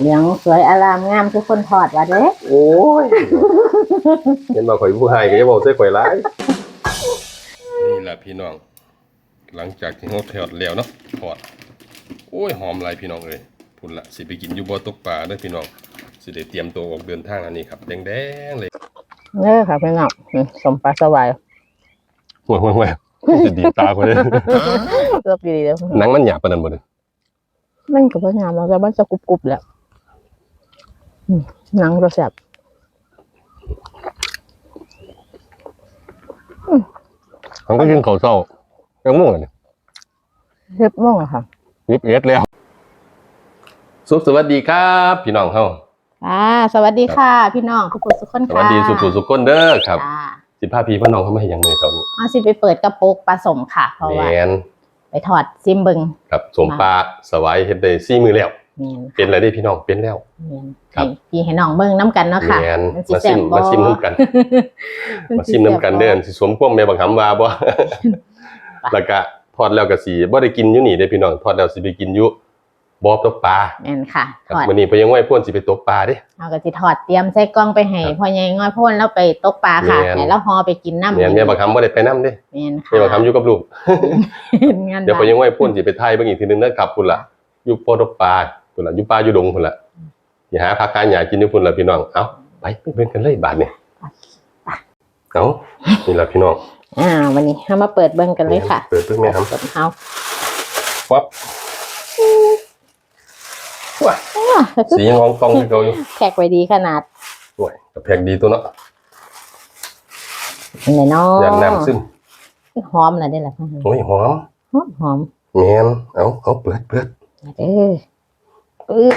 เหลืองสวยอารามงามคือคนทอดว่าเด้โอ้ยเห็นมาข่อยผู้ให้ก็จะบอกใส่ข่อยร้ายนี่แหละพี่น้อง หลังจากที่เขาทอดแล้วเนาะทอด โอ้ยหอมหลายพี่น้องเลยพุ่นละสิไปกินอยู่บ่อตกปลาเด้อพี่น้องสิได้เตรียมตัวออกเดินทางอันนี้ครับแดงๆเลยเด้อค่ะพี่น้องอืมสมปลาสวายห่วยห่วยห่วยจะดีตาคนเลยเลือกดีๆเด้อหนังมันหยาบปานนั้นบ่เด้อ มันก็บ่งามแล้วแต่มันจะกรุบๆแหล้วอืมหนังก็แซ่บมันก็กินข้าวเช้าจังม่วงเลยเรียบม่วงอะค่ะยิบเอ็ดแล้ว สุขสวัสดีครับ พี่น้องเฮาอ่า สวัสดีค่ะ พี่น้องทุกคนทุกคนสค่ะวัสดีสุขสุขคนเด้อครับจ้าสิพาพี่พี่น้องเขามาให้หยังเลยตอนนี้เอาสิไปเปิดกระปุกปลาสมค่ะเพราะแมว่านไป ถอดซิมเบิงครับสมปลาสวายเฮ็ดได้ซี่มือแล้วเมียนเป็นอะไรได้พี่น้องเป็นแล้วเมียนครับให้พี่ให้น้องเบิงน้ำกันเนาะค่ะแมนมันสิมาแซ่ซิบมบ่มาซิมน้ำกันมาซิมน้ำกันเด้อสิสวมพวงแม่บังคำว่าบ่แล้วก็ทอดแล้วก็สิบ่ได้กินอยู่นี่เด้อพี่น้องทอดแล้วสิไปกินอยู่ บ่อตกปลาแม่นค่ะครับถอดมื้อนี้เพิ่นยังไว้พ่นสิไปตกปลาเด้เอาก็สิถอดเตรียมใส่กล้องไปให้ครับพ่อใหญ่ง้อยพ่นแล้วไปตกปลาค่ะแม่นให้แล้วฮอไปกินน้ำแม่นแม่บังคำบ่ได้ไปนํเด้แม่นค่ะแม่บังคำอยู่กับลูกเห็นงานเดี๋ยวเพิ่นยังไว้พ่นสิไปไทยเบิ่งอีกทีนึงนะครับพุ่นล่ะอยู่บ่อตกปลาพุ่นล่ะอยู่ป่าอยู่ดงพุ่นล่ะอย่าหาผักหาหญ้ากินอยู่พุ่นล่ะพี่น้องเอ้าไปไปเบิ่งกันเลยบาดนี้เอ้านี่ล่ะพี่น้องอ่าวันนี้เรามาเปิดเบิ่งกันเลยค่ะเปิดเบิ่งแม่ครับเปิดเฮาวับว้ายอ่าก็คือ สียังงองกองให้เขาอยู่แขกไว้ดีขนาดโอ้ยกระแพงดีตัวเนาะไหนเนาะยันน้ำซึมหอมน่ะได้แหละพ่อโอ้ยหอมหอมหอมแมนเอาเอาเปิดเปิดเด้อปึ๊บ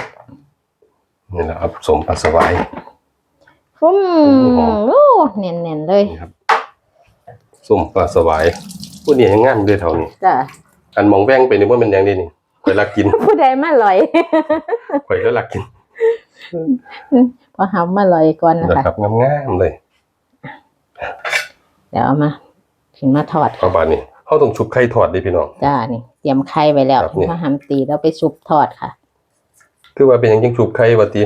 นี่แหละครับสมปลาสวายฟุ้มหอมโอ้เน่นๆเลยนี่ครับสมปลาสวายผู้นี้ยังงามด้วยเท่านี้จ้ะอันมองแว่งไปนี่ว่ามันยังดีนี่ ข่อยรักกินผู้ใดมาลอย ข่อยก็รักกินพอหามาลอยก่อนนะนะคะครับงามๆเลยเดี๋ยวเอามาถึงมาถอดเอาบานนี้เขาต้องชุบไข่ทอดดิพี่น้อง จ้านี่เตรียมไข่ไว้แล้วครับนี่ มาหำตีแล้วไปชุบทอดค่ะ คือว่าเป็นหยังจังชุบไข่ว่าติ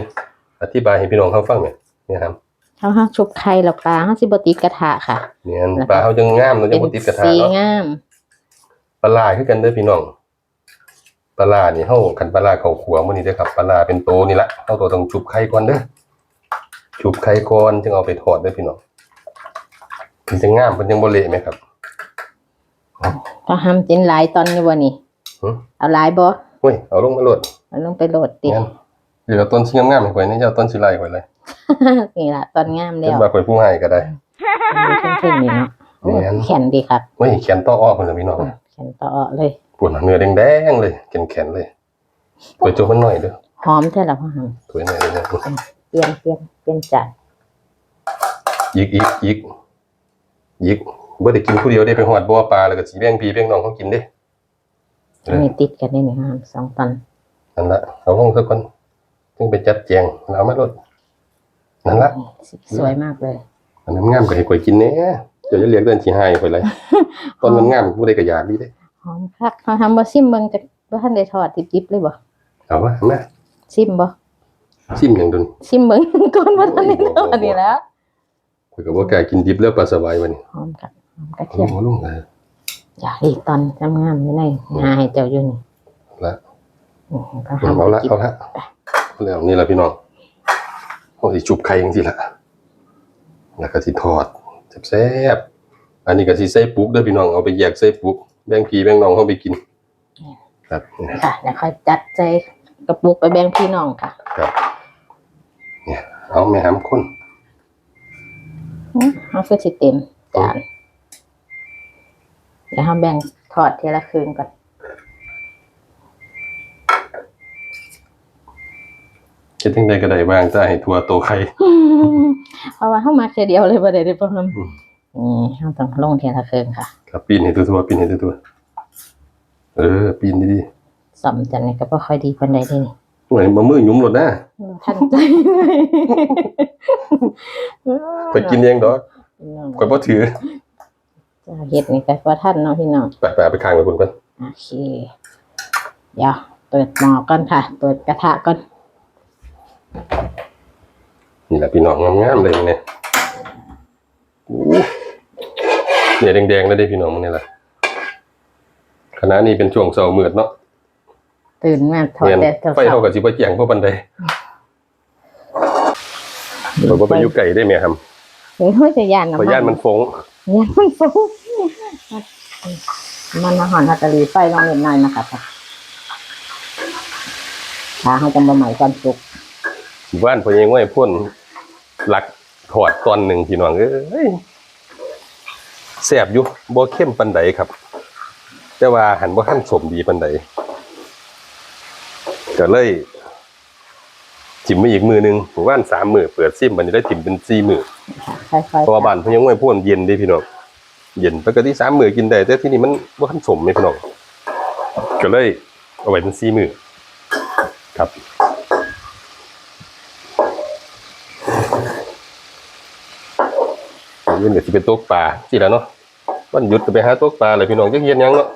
อธิบายให้พี่น้องเขาฟังเนี่ยเนี่ยครับเขาห้าชุบไข่แล้วปลาเขาสิบติดกระทะค่ะเนี่ยปลาเขาจังงามเนาะจังบ่ติดกระทะสีเนาะงามปลาร้าคือกันเด้อพี่น้อง ปลาร้านี่เฮาคันปลาร้าเข้าขัวมื้อนี้เด้อครับปลาร้าเป็นโตนี่ละเฮาตัวต้องชุบไข่ก่อนเด้อชุบไข่ก่อนจึงเอาไปทอดเด้อพี่น้องมันจะงามมันยังบ่เละไหมครับพอหำจินหลายตอนนี้วันนี้หึเอาหลายบ่เฮ้ยเอาลงมาโลดมันลงไปโหลดติงั้นเดี๋ยวเอาต้นสิงามๆให้ข่อยนี่จะเอาต้นสิไล่ข่อยเลยนี่ล่ะตอนงามเป็แล้นวว่าข่อยผู้ให้ก็ได้มันขึ้นๆนี่เนาะโอ้แม่นแข็งดีครับเฮ้ยแขนต่ออ้อพุ่นล่ะพี่น้องแข็งต่อเลย ปวดเนื้อแดงๆเลยแข็งๆเลยตัวโจมันหน่อยเด้อหอมแท้ละพ่อหตัวหน่อยเด้อำเปลี่ยนเปลี่ยนเปลี่ยนจานยิกยิกยิกยิกบ่ได้กินผู้เดียวได้ไปหอดบ่อปลาแล้วก็สิแบ่งพี่แบ่งน้องเขากินเด้อันนี้ติดกันได้หนึ่งห้ามสองตอนนั่นละเอาลงซะก่อนจึงไปจัดแจงแล้วเอามาลดนั่นละสีสวยมากเลยอันนั้นงามก็ให้ข่อยกินแหน่เดี๋ยวจะเรียกเดินสิให้ข่อยเลยต้นมันงามผู้ใดก็อยากดีเด้ หอมคักเขาทำบ่ซิมเบิ่งจะบ่ทันได้ทอดดิบๆเลยบ่เอามาเอามาซิมบ่ชิมหยังดนซิมเบิ่งก่อนบ่ทันได้ทอดนี่แหล้วข่อยก็บ่กล้ากินดิบแล้วปลาสวายวันนี้หอมกันหอมกระเทียมลงลงเอออย่าอีกตอนงามๆอยู่ในหาให้เจ้าอยู่นี่ละอืมก็เอาละเอาละแล้วนี่ละพี่น้องโอ้สิจุบไข่จังซี่ล่ะแล้วก็สิทอดแซ่บๆอันนี้ก็สิใส่ปุ๊กเด้อพี่น้องเอาไปแยกใส่ปุ๊ก แบ่งพี่แบ่งน้องเฮาไปกิน ครับ ค่ะเดี๋ยวค่อยจัดใจกระปุกไปแบ่งพี่น้องค่ะ ครับ เนี่ย เอาแม่หำคนอืมเอาคือสิเต็มจานเดี๋ยวเฮาแบ่งทอดทีละครึ่งก่อนคิดจังไดก็ได้บ้างถ้าให้ทัวโตไข่เพราะว่าเฮามาแค่เดียวเลยบ่ได้ได้บ่ทำ อืมนี่เฮาต้องลงทีละครึ่งค่ะครับปีนให้ทั่วๆปีนให้ทั่วๆเออ ปีนดีสำจันนี่ก็บ่ค่อยดีปานใดเด้นี่ๆหน่วยมามือหยุ่มหลดนะทันใจเลยไปกินเองดอกข่อยบ่ถือจ้าเฮ็ดนี่ก็บ่ทันเนาะพี่น้อง ไปไปเอาไปข้างไว้พุ่นก่อนโอเค เดี๋ยวเปิดหม้อก่อนค่ะ เปิดกระทะก่อน นี่แหละพี่น้องงามๆเลยเนี่ยอู้ เนี่ยแดงๆแล้วได้พี่น้องมันนี่แหละคณะนี้เป็นช่วงเสาร์มืดเนาะตื่นมาถอดเรียนแต่เช้าไฟเท่ากับสิบเจียงเพราะบันไดเราก็ไปอยู่ไก่ได้ไหมครับเฮ้ยเขาจะยานน้ำเพราะย่านมันฟงยานมันฟุ้งมันอาหารฮัตตาลีไฟลองเล่นหน่อยนะครับถ้าเขาจะมาใหม่ก่อนสุกบ้านพอยังว่าพ่นหลักถอดตอนหนึ่งพี่น้องเอ้ย แสบอยู่บ่เข้มปันไดครับ แต่ว่าหันบ่ขั้นสมดีปันไดก็เลยจิ้มมาอีกมือหนึงผมว่านสามมือเปิดซิมมันจะได้จิ้มเป็นสี่มือค่อยๆเพราะว่าบ้านพอยังว่าพ่นเย็นเดีพี่น้องเย็นปกติสามมือกินได้แต่ที่นี่มันบ่ขั้นสมไหมพี่น้องก็เลยเอาไว้เป็นสี่มือครับ เย็นเดี๋ยวสิเป็นตกปลาสิแล้วเนาะวันหยุดก็ไปหาตกปลาเลยพี่น้องจักเย็นหยังเนาะ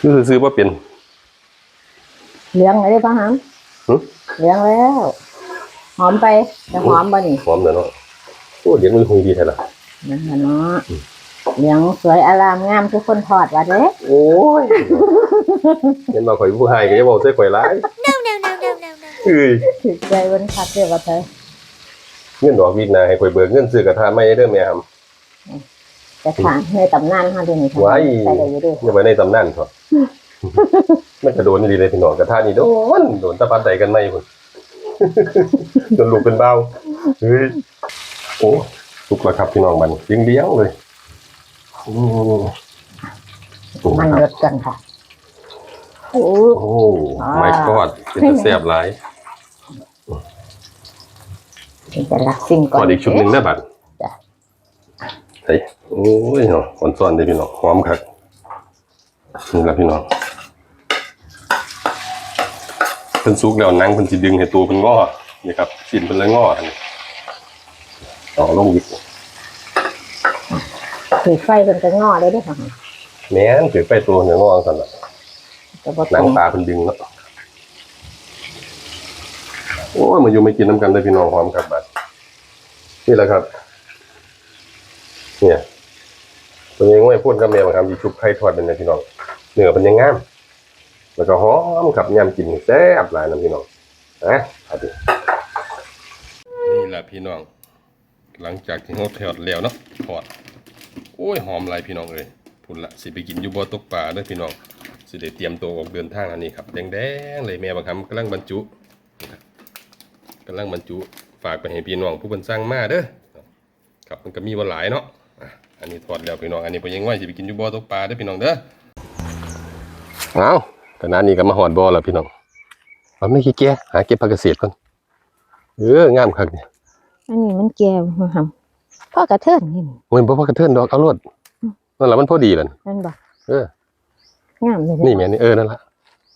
คือซื้อว่าเป็นเลี้ยงเลยได้ปะฮะหึเลี้ยงแล้ว หอมไปจะหอมบ่นี่หอมเด้อเนาะโอ้เดี๋ยวมือคงดีแท้ล่ะ นั่นน่ะเนาะเลี้ยงสวยอารามงามทุกคนทอดว่าเด้โอ้ยเห็นมาข่อยผู้ให้ก็จะบอกใส่ข่อยหลาย No, no, no, no, no, no. เอ้ยถือใจเวันคัดเด้อว่าเธอ เงินดอกวีกหนาให้ข่อยเบิกเงินซื้อกระทะไม่เด้อแม่ครับแต่ถามในตำนานเฮาเดี๋ยวนี้ไว้ใส่ได้อยู่เด้ออย่าไปในตำนานเถอะมันจะโดนดีเลยพี่น้องกระทะนี่โดนโดนตะปัดใดกันไม่พุ่นจนลูกเป็นเบาเฮ้ยโอ้สุกแล้วครับพี่น้องมันเลี้ยงเลี้ยงๆเลยโอ้โอ้มันครับเลิศกันค่ะ โอ้โอ้ไม่กอดเป็นจะแซ่บหลาย จะรักสิ่งกก่อนอดอีกชุดหนึ่งนะบัดจ้ะเฮ้ยโอ้ยเนาะอ่อนซ้อนเด้พี่น้องหอมครับนี่ละพี่น้องเพิ่นสุกแล้วหนังเพิ่นสิดึงให้ตัวเพิ่นงอนี่ครับชิ้นเพิ่นเลยงออันนี้ต่อลงอีกถือไฟเป็นกระง้อได้ด้วยค่ะแม่นถือไปตัวเนื้องอสั่นน่ะจะบ่หนัตรงงปลาเพิ่นดึงเนาะโอ้มาอยู่ไม่กินน้ำกันได้พี่น้องหอมครับบัดนี่แหละครับ เนี่ยตัวเองว่าพูดกับแม่บางคำยีชุบไข่ทอดเป็นไงพี่น้องเนื้อเป็นยังงามแล้วก็หอมครับยำกินแซ่บหลายนะพี่น้องนะเอาดินี่แหละพี่น้อง หลังจากที่เขาทอดแล้วเนาะทอดโอ้ยหอมหลายพี่น้องเลยพุ่นละสิไปกินอยู่บ่อตกปลาเด้พี่น้องสิได้เตรียมตัวออกเดินทางอันนี้ครับแดงๆเลยแม่บางคำกำลังบรรจุ กำลังบรรจุฝากไปให้พี่น้องผู้เพิ่นสร้างมาเด้อครับมันก็มีบ่หลายเนาะอะอันนี้ทอดแล้วพี่น้องอันนี้ผมยังว่าสิไปกินอยู่บ่อตกปลาเด้อพี่น้องเด้อเอาขณะนี้ก็มาหอดบ่อแล้วพี่น้องเอาไม่ขี้เกียจหาเก็บผักเกษตรก่อนเอองามคักเนี่ยอันนี้มันแก้วมาทำพ่อกระเทินนี่โอ้ยบ่พอกระเทินดอกเอารวดนั่นล่ะมันพอดีแล้วนั่นบ่เอองามเลยนี่แม่นี่เออนั่นล่ะ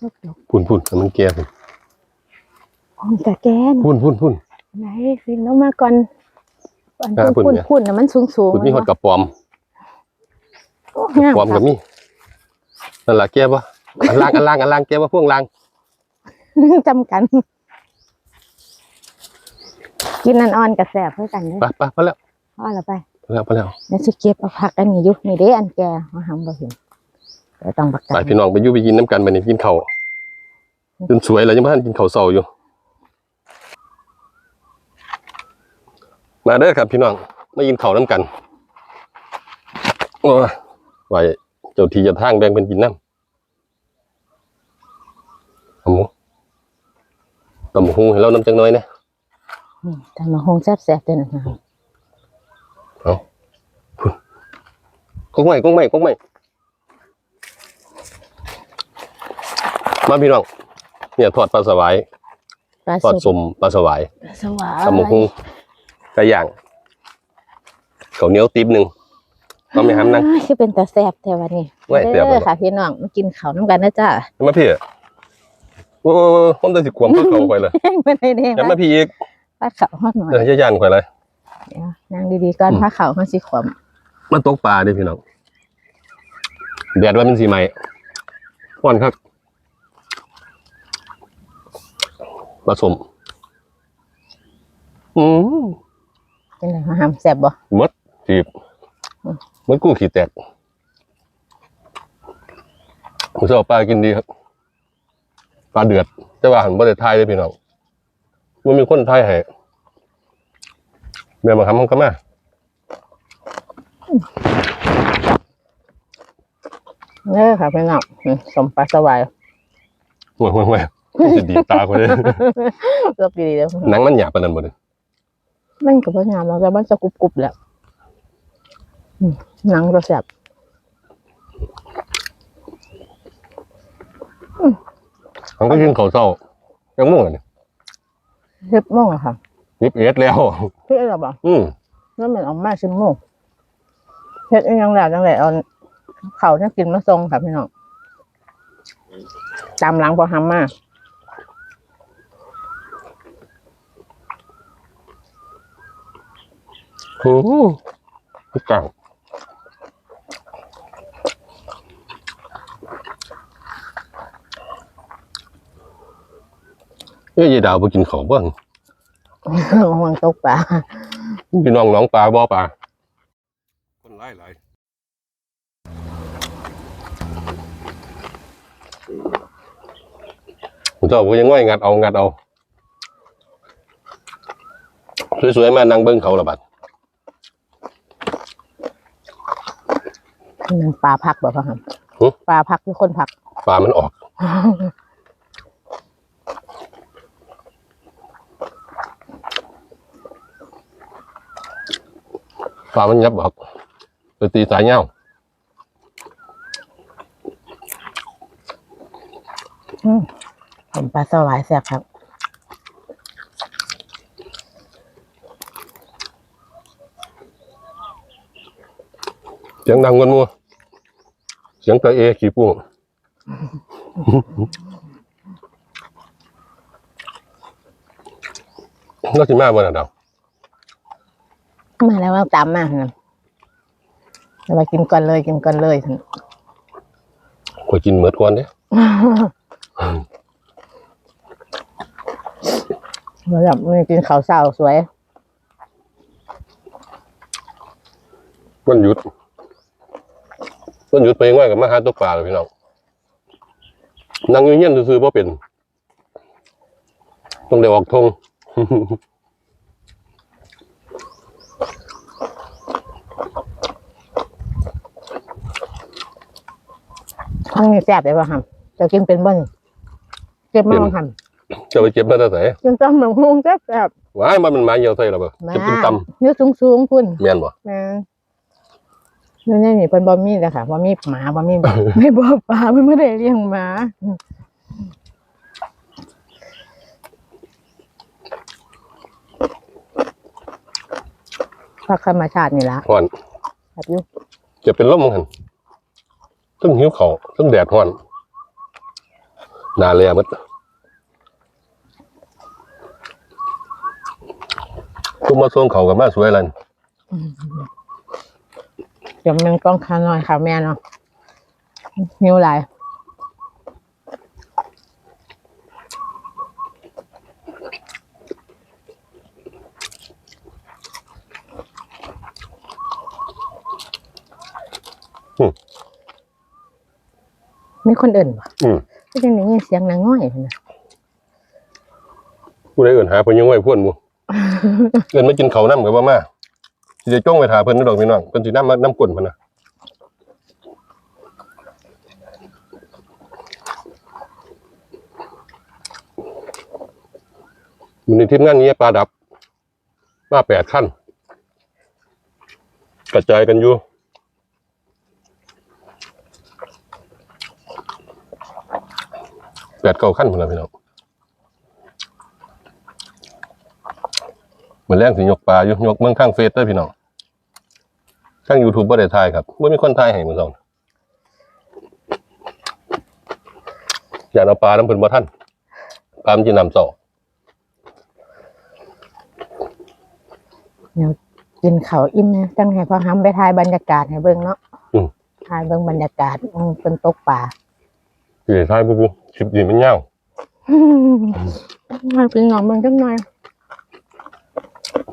ลูกดอกพุ่นพุ่นให้มันแก่พุ่น ของกระแกนพุ่นพุ่นพุ่นไหนฟินลงมาก่อนอันอ่าพุ่พุ่นนเนี่ยพุ่นน่ะมันสูงสูงพุ่นมีฮอดกับปอมโอ้งามปอมครัก็บมีนั่นล่ะแก่บ่อันล่างอันล่างอันล่างแก่บ่พวงล่างจำกัน กินนันอ่อนกับแสบเพื่อกันเลยไปไปไปแล้วพ่อละไปไปแล้วไปแล้วนี่สิเก็บเอาผักอันนี้อยู่นี่เด้อันแก่มาหำบ่เห็นเดี๋ยวต้องบักกัไปนพี่น้องไปอยู่ไปกินน้ำกันไปนี่กินข้าวจนสวยแล้วยังบ่ทันกินข้าวเช้าอยู่ มาเด้อครับพี่น้องมากินข้าวน้ำกันโอ้ยไหวเจ้าที่เจะทางแบ่งเป็นกินน้ำเอาหมูตำบักหุงให้เราน้ำจังน้อยนะนี่แต่มาหงแซ่บแซ่บๆเด้อนะเอาพุ่นกงใหม่กงใหม่กงใหม่มาพี่น้องเนี่ยทอดปลาสวายปลาทอดสุสมปลาสวายปลาสวายตำบั กหุงไก่ย่างข้าวเหนียวติ๊บหนึ่งต้องไม่ห้ามนั่งอ้ายคือเป็นตาแซ่บแต่วันนี้ไว้แซ่บเด้บ่อค่ะพี่น้องมากินข้าวน้ำกันนะจ้ามาพี่โอ้ผมจะสิขวมเพื่อเขาไปเลยแห้งไปเลยเด้จะมาพี่อีกปลาข้าวฮอดหน่อยเออย่านข่อยเลย เดี๋ยวนั่งดีๆก่อนพาข้าวมันสิขวมมาตกปลาเด้พี่น้องแดดว่ามันสีใหม่ก่อนครับผสมอืม เป็นไงคะห้ามแซ่บบ่มดจีบมดกู้ขี้แตกผมชอบปลากินดีครับ ปลาเดือดแต่ว่าหันบ่ได้ทายเลยพี่น้องมันมีคนทายให้แม่มาทำมันก็มาเด้อค่ะพี่น้องอืมสมปลาสวายห่วยห่วยห่วยจะดีตาคนเลยเลือกดีๆเด้อหนังมันหยาบปานนั้นบ่เลย มันก็บ่งามแล้วแต่มันจะกรุบๆแหล้วอืมหนังก็แซ่บมันก็กินข้าวเช้ายังม่วงเลยเฮ็ดโม่งอะค่ะยิบเอ็ดแล้วเฮ็ดแล้วบ่อืมนั่นมันออกมาชิมโม่งเฮ็ดอีหยังแล้วจังไดเอาข้าวเนี่ยกินมาส่งค่ะพี่น้องตามหลังพอทำมา โอ้โหทุกเก่าเอ้ยยายดาวไปกินข้าวบ้างห่วงตกปลาพี่น้องน้องปลาบ่อปลาคนไล่หลายผมชอบก็ยังง่อยงัดเอางัดเอา สวยๆ มานั่งเบิ้งเขาละบัด มันปลาพักบ่พ่อครับหึ ปลาพักคือคนพัก ปลามันออก ปลามันยับออกไปตีสายเงาอืมผมปลาสวายแซ่บครับ เสียงดังกันมัวเสียงตะเอขี่ปูก็สิมาบ่น่ะดาวมาแล้วว่าตามมานะเอาไปกินก่อนเลยกินก่อนเลยข่อยกินเหมือดก่อนเด้มาแบบมีกินข้าวเช้าสวยวันหยุด วันหยุดไปง่ายกับมาหาตัวปลาเลยพี่น้องนั่งอยู่เงี้ยนซื่อๆบ่เป็น ต้องได้ออกทงข้างนี้แซ่บเลยป่ะครับจะกินเป็นบ่นเจ็บมากครับจะไปเก็บมาแต่ไหนกินตำหนังฮงแซ่บแซ่บว้ายมันมันมาเหี่ยวใส่แล้วบ่มาเก็บกินตเนื้อสูงสูงๆคุณำแม่นบ่นะนี่ นี่นี่เป็นบอมี่เลยค่ะบอมี่หมาบอมี่แบบไม่บอปลาไม่ไม่ได้เลี้ยงหมาพักธรรมชาตินี่ละฮ้อนแบบอยุจะเป็นลมมั้งหั่นทั้งหิวเขาวทั้งแดดฮ้อนหนาเลยมัดคุมาส่งเขากับมาสวยแล้วนี่ เดี๋ยวมันกล้องคาหน่อยค่ะแม่เนาะนิ้วลายมีคนอื่นปะอืมก็ยังได้ยินเสียงนางง่อยอยู่นะผู้ใดเอื่นหาเพิ่นยังไหวพ่วนหมูเอินมากินเขาวน้ำกับว่ามา สิจะจ้องไปถาเพิ่นนี่ดอกพี่น้องเพิ่นสิน้ำมาน้ำกลนเพิ่นนะมันในทีมงานนี้ปลาดับ มาแปดขั้น กระจายกันอยู่แปดเก้าขั้นพุ่นละพี่น้อง เห มือนแรงสิยกปลาอยู่ยกเมืองข้างเฟซได้อพี่น้องข้างยูทูบบ่ได้ถ่ายครับไม่มีคนถ่ายให้มือสองอย่าเอาปลาน้ำเพิ่นบ่ทันปลามันจะนำต่อเดี๋ยวกินเขาวอิ่มนะจังให้พอห้ำไปถ่ายบรรยากาศให้เบิ่งเนาะอืมถ่ายเบิ่งบรรยากาศอืมเป็นตกป่า สิได้ถ่ายปุ๊บๆคลิปนี้มันยาวไปมาเป็นน้องมันจังหน่อย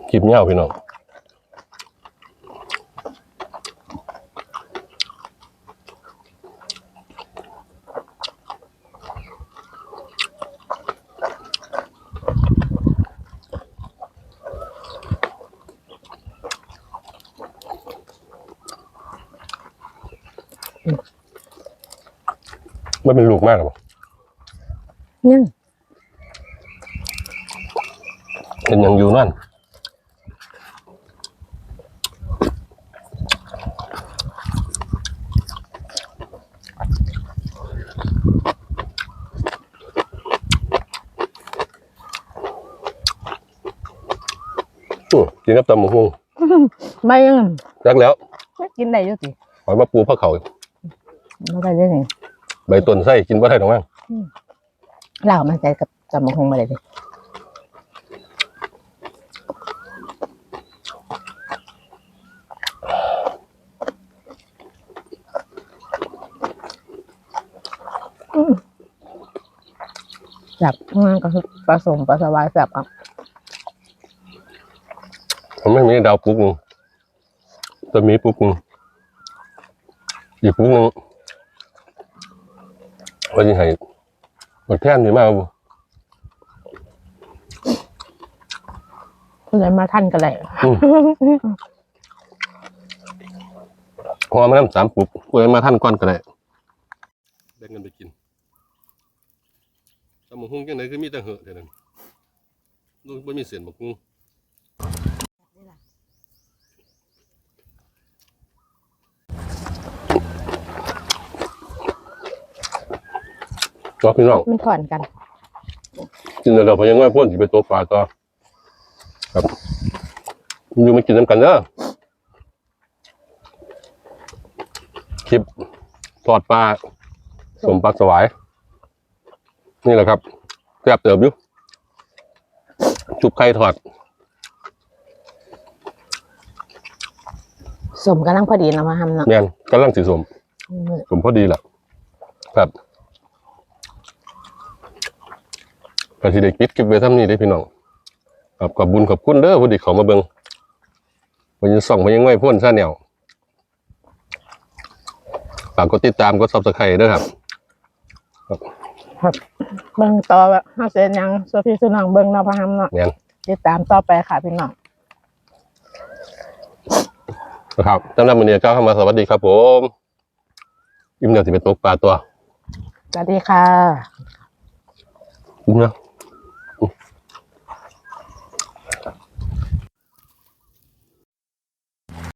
คลิปเงาพี่น้องมันเป็นลูกมากหรอยังเป็นยังอยู่นั่น อืม กินกับตำมะฮุ่งไม่ยังรักแล้วไม่กินได้อยุติหอยมะปูพระเขาไม่ได้เรื่องไงใบต้นไส้กินบ่ได้หรอกมั้งเหล่ามันใส่กับจำมะคงมาเลยดิอืมจับงานก็คือผสมปลาสวายแบบอะ ผมไม่มีดาวปุ๊กนึงจะมีปุ๊กนึงอีกปุ๊กนึงว่าจะให้หมดแท่นดีมากบ่คุณเลยมาท่านกันเลยอืมพอมาน้ำสามปุ๊บกูเลยมาท่านก้อนก็ได้แบ่งกันไปกินตำมะฮุ่งจังไหนคือมีแต่เหอะเท่านั้นลูกไม่มีเสียนบักฮุ่ง ก็พี่น้องมันถอนกันกินแล้วเราพยังว่าพ่นสิไปตัวปลาต่อครับอยู่มากินน้ำกันเด้อคลิปทอดปลาสมปลาสวาย นี่แหละครับแซ่บเติบอยู่ชุบไข่ทอดสมกำลังพอดีนะมาทำเนาะแม่นกำลังสีสมอืมสมพอดีแหละครับ ก็สิได้คลิปคลิปไว้ทำนี่ได้อพี่น้องครับขอบบุญขอบคุณเด้อพอดีเขามาเบิงวันนี้ส่องมายังไงพ่นซาแนวฝากกดติดตามกดซับสไครต์ด้วยครับครับเบิ่งต่อแบบห้าเซนยังโซฟีสุนังเบิ่งเนาะพะฮัมเนาะแม่นติดตามต่อไปค่ะพี่น้องนะครับสำหรับวันนี้ก็เข้ามาสวัสดีครับผมอิ่มเดี๋ยวสิไปตกปลาตัวสวัสดีค่ะอิ่มนะ